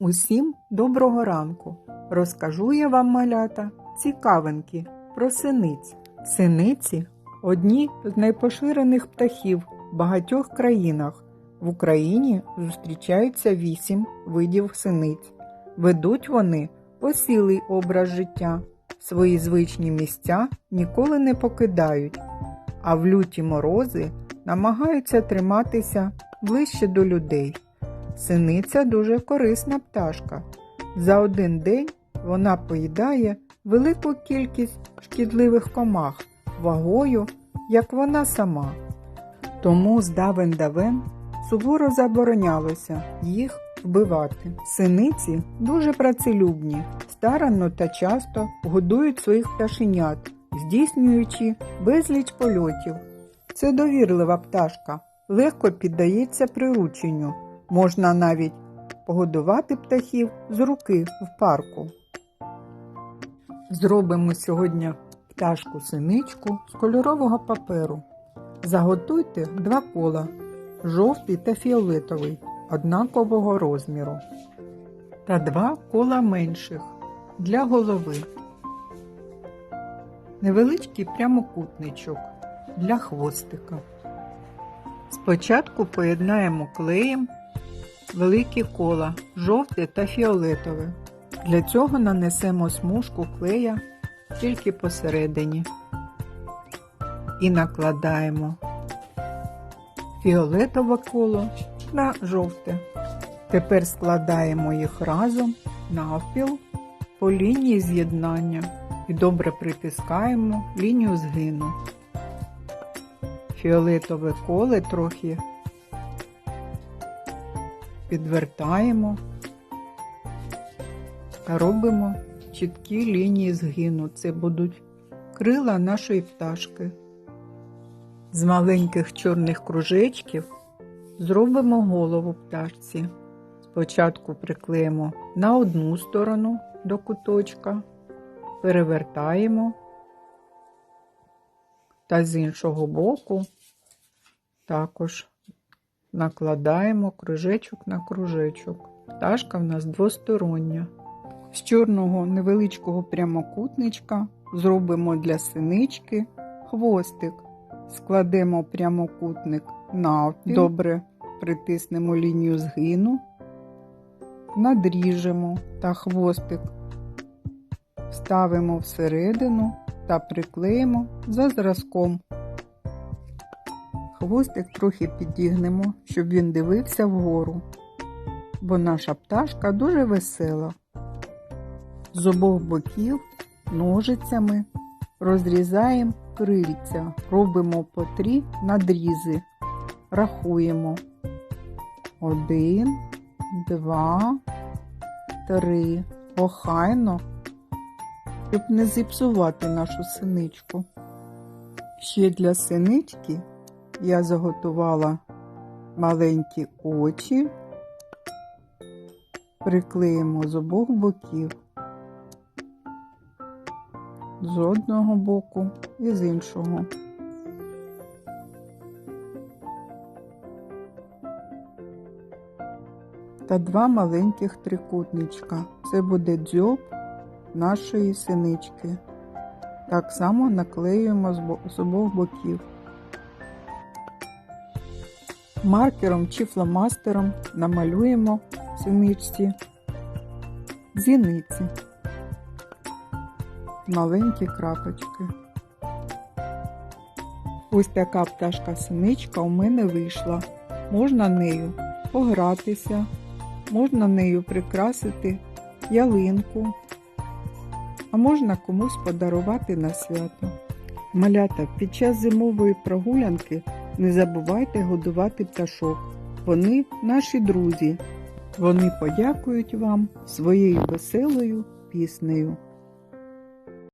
Усім доброго ранку! Розкажу я вам, малята, цікавинки про синиць. Синиці одні з найпоширених птахів в багатьох країнах. В Україні зустрічаються вісім видів синиць. Ведуть вони посілий образ життя, свої звичні місця ніколи не покидають, а в люті морози намагаються триматися ближче до людей. Синиця дуже корисна пташка. За один день вона поїдає велику кількість шкідливих комах вагою, як вона сама. Тому з давен давен суворо заборонялося їх вбивати. Синиці дуже працелюбні, старанно та часто годують своїх пташенят, здійснюючи безліч польотів. Це довірлива пташка, легко піддається прирученню. Можна навіть погодувати птахів з руки в парку. Зробимо сьогодні пташку синичку з кольорового паперу. Заготуйте два кола жовтий та фіолетовий однакового розміру та два кола менших для голови. Невеличкий прямокутничок для хвостика. Спочатку поєднаємо клеєм великі кола жовте та фіолетове. Для цього нанесемо смужку клея тільки посередині і накладаємо фіолетове коло на жовте. Тепер складаємо їх разом навпіл по лінії з'єднання і добре притискаємо лінію згину. Фіолетове коле трохи підвертаємо та робимо чіткі лінії згину. Це будуть крила нашої пташки. З маленьких чорних кружечків зробимо голову пташці. Спочатку приклеїмо на одну сторону до куточка, перевертаємо та з іншого боку також накладаємо кружечок на кружечок. Пташка в нас двостороння. З чорного невеличкого прямокутничка зробимо для синички хвостик. Складемо прямокутник навпіл, добре притиснемо лінію згину, надріжемо та хвостик вставимо всередину та приклеїмо за зразком. Хвостик трохи підігнемо, щоб він дивився вгору, бо наша пташка дуже весела. З обох боків ножицями розрізаємо крильця, робимо по три надрізи, рахуємо. Один, два, три. Охайно, щоб не зіпсувати нашу синичку. Ще для синички я заготувала маленькі очі, приклеїмо з обох боків, з одного боку і з іншого. Та два маленьких трикутничка. Це буде дзьоб нашої синички. Так само наклеюємо з обох боків. Маркером чи фломастером намалюємо синичці зіниці, маленькі крапочки. Ось така пташка синичка у мене вийшла. Можна нею погратися, можна нею прикрасити ялинку, а можна комусь подарувати на свято. Малята, під час зимової прогулянки не забувайте годувати пташок. Вони наші друзі. Вони подякують вам своєю веселою піснею.